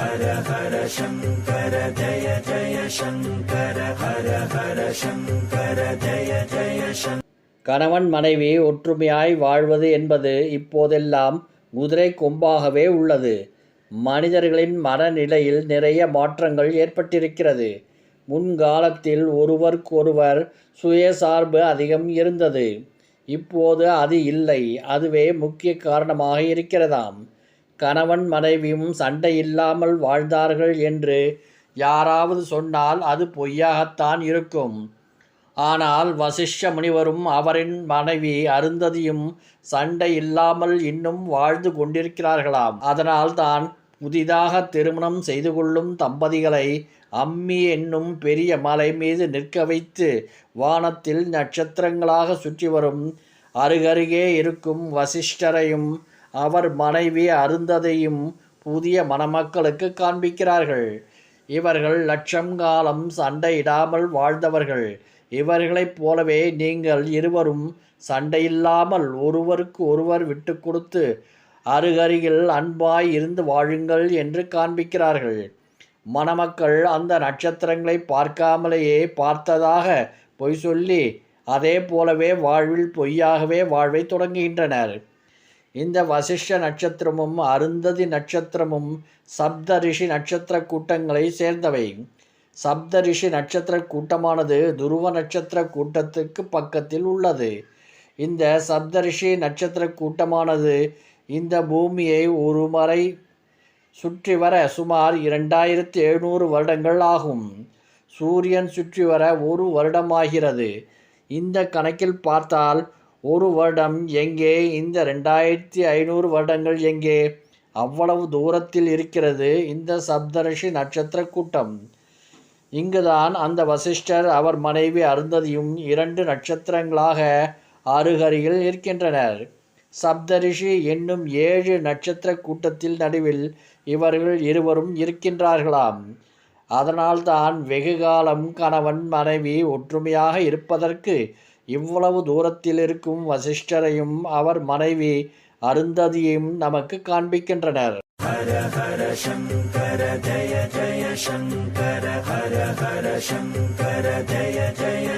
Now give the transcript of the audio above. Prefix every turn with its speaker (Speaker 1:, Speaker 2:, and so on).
Speaker 1: ஹர ஹர சங்கர ஜய ஜய சங்கர ஹர ஹர சங்கர ஜய ஜய சங்கர
Speaker 2: கணவன் மனைவி ஒற்றுமையாய் வாழ்வது என்பது இப்போதெல்லாம் குதிரை கொம்பாகவே உள்ளது. மனிதர்களின் மனநிலையில் நிறைய மாற்றங்கள் ஏற்பட்டிருக்கிறது. முன்காலத்தில் ஒருவருக்கொருவர் சுயசார்பு அதிகம் இருந்தது. இப்போது அது இல்லை. அதுவே முக்கிய காரணமாக இருக்கிறதாம். கணவன் மனைவியும் சண்டை இல்லாமல் வாழ்ந்தார்கள் என்று யாராவது சொன்னால் அது பொய்யாகத்தான் இருக்கும். ஆனால் வசிஷ்ட முனிவரும் அவரின் மனைவி அருந்ததியும் சண்டை இல்லாமல் இன்னும் வாழ்ந்து கொண்டிருக்கிறார்களாம். அதனால் தான் புதிதாக திருமணம் செய்து கொள்ளும் தம்பதிகளை அம்மி என்னும் பெரிய மலை மீது நிற்க வைத்து வானத்தில் நட்சத்திரங்களாக சுற்றி வரும் அருகருகே இருக்கும் வசிஷ்டரையும் அவர் மனைவி அருந்ததையும் புதிய மணமக்களுக்கு காண்பிக்கிறார்கள். இவர்கள் லட்சம் காலம் சண்டையிடாமல் வாழ்ந்தவர்கள். இவர்களைப் போலவே நீங்கள் இருவரும் சண்டையில்லாமல் ஒருவருக்கு ஒருவர் விட்டு கொடுத்து அருகருகில் அன்பாய் இருந்து வாழுங்கள் என்று காண்பிக்கிறார்கள். மணமக்கள் அந்த நட்சத்திரங்களை பார்க்காமலேயே பார்த்ததாக பொய் சொல்லி அதே போலவே வாழ்வில் பொய்யாகவே வாழ்வை தொடங்குகின்றனர். இந்த வசிஷ்ட நட்சத்திரமும் அருந்ததி நட்சத்திரமும் சப்த ரிஷி நட்சத்திர கூட்டங்களை சேர்ந்தவை. சப்த ரிஷி நட்சத்திர கூட்டமானது துருவ நட்சத்திர கூட்டத்துக்கு பக்கத்தில் உள்ளது. இந்த சப்த ரிஷி நட்சத்திர கூட்டமானது இந்த பூமியை ஒரு முறை சுற்றி வர சுமார் இரண்டாயிரத்தி எழுநூறு வருடங்கள் ஆகும். சூரியன் சுற்றி வர ஒரு வருடமாகிறது. இந்த கணக்கில் பார்த்தால் ஒரு வருடம் எங்கே? இந்த ரெண்டாயிரத்தி ஐநூறு வருடங்கள் எங்கே? அவ்வளவு தூரத்தில் இருக்கிறது இந்த சப்தரிஷி நட்சத்திர கூட்டம். இங்குதான் அந்த வசிஷ்டர் அவர் மனைவி அருந்ததியும் இரண்டு நட்சத்திரங்களாக அருகருகில் இருக்கின்றனர் சப்தரிஷி என்னும் ஏழு நட்சத்திர கூட்டத்தில் நடுவில் இவர்கள் இருவரும் இருக்கின்றார்களாம். அதனால்தான் வெகு காலம் கணவன் மனைவி ஒற்றுமையாக இருப்பதற்கு இவ்வளவு தூரத்தில் இருக்கும் வசிஷ்டரையும் அவர் மனைவி அருந்ததியையும் நமக்கு காண்பிக்கின்றனர்.
Speaker 1: ஹர ஹர சங்கர ஜய ஜய சங்கர ஹர ஹர சங்கர ஜய ஜய